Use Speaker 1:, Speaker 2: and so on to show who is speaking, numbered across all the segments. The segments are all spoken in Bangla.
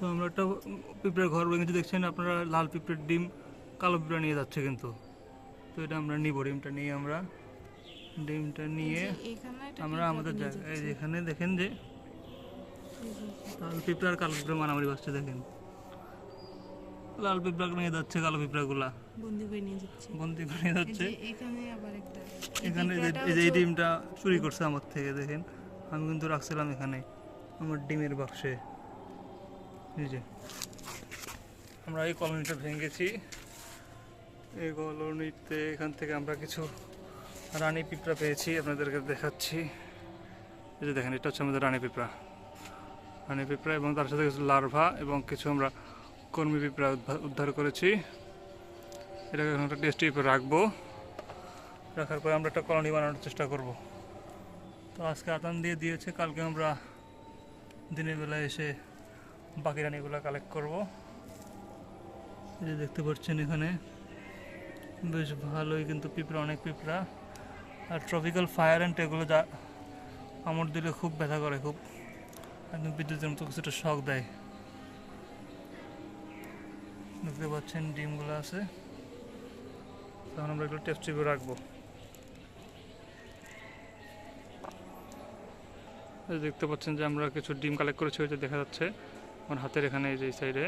Speaker 1: তো আমরা একটা পিঁপড়ের ঘর ভেঙেছি দেখছেন আপনারা? লাল পিঁপড়ের ডিম কালো পিঁপড়া নিয়ে যাচ্ছে কিন্তু। তো এটা আমরা নিব ডিমটা নিয়ে আমরা ডিমটা নিয়ে আমরা আমাদের এখানে দেখেন যে লাল পিঁপড়া আর কালো পিঁপড়া মারামারি করছে দেখেন। লাল পিঁপড়া নিয়ে যাচ্ছে কালো পিঁপড়াগুলা।
Speaker 2: বন্দি করে নিয়ে যাচ্ছে।
Speaker 1: বন্দি করে নিয়ে যাচ্ছে।
Speaker 2: এখানে আবার একটা এই
Speaker 1: এখানে এই যে ডিমটা চুরি করছে আমার থেকে দেখেন। আমি কিন্তু রাখছিলাম এখানে আমার ডিমের বাক্সে। এই যে। আমরা এই কলোনিটা ভেঙেছি। এই কলোনিতে এখান থেকে আমরা কিছু রানী পিঁপড়া পেয়েছি, আপনাদেরকে দেখাচ্ছি। এই যে দেখেন, এটা হচ্ছে আমাদের রানী পিঁপড়া। রানী পিঁপড়া এবং তার সাথে কিছু লার্ভা এবং কিছু আমরা কর্মী পিঁপড়া উদ্ধার করেছি। এটাকে এখন একটা টেস্টি রাখব। রাখার পরে আমরা একটা কলোনি বানানোর চেষ্টা করব। তো আজকে আতান দিয়ে দিয়েছে, কালকে আমরা দিনের বেলা এসে বাকি রানিগুলো কালেক্ট করব। যে দেখতে পাচ্ছেন এখানে, বেশ ভালোই কিন্তু পিঁপড়া, অনেক পিঁপড়া। আর ট্রপিক্যাল ফায়ার অ্যান্ড এগুলো যা কামড় দিলে খুব ব্যথা করে খুব। একদম বিদ্যুতের মতো কিছুটা শখ দেয়। দেখতে পাচ্ছেন ডিমগুলো আছে। তখন আমরা এগুলো টেস্ট টিপে রাখব। দেখতে পাচ্ছেন যে আমরা কিছু ডিম কালেক্ট করেছি, ওই যে দেখা যাচ্ছে। আমার হাতের এখানে এই যে সাইডে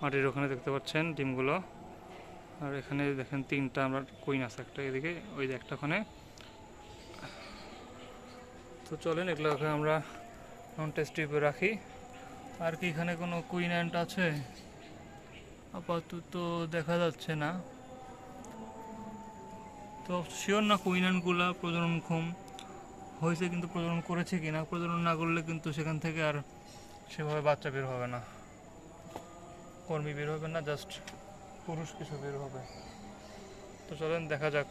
Speaker 1: মাটির ওখানে দেখতে পাচ্ছেন ডিমগুলো। আর এখানে দেখেন তিনটা আমরা কুইন আছে একটা এদিকে, ওই যে একটা ওখানে। তো চলেন এগুলো ওখানে আমরা নন টেস্ট টিপে রাখি। আর কি এখানে কোনো কুইন অ্যান্ট আছে? আপাতত দেখা যাচ্ছে না। তো শিওর না কুইনানগুলা প্রজননক্ষম হয়েছে কিন্তু প্রজনন করেছে কিনা? প্রজনন না করলে কিন্তু সেখান থেকে আর সেভাবে বাচ্চা বের হবে না। কর্মী বের হবে না জাস্ট পুরুষ কিছু বের হবে। তো চলেন, দেখা যাক।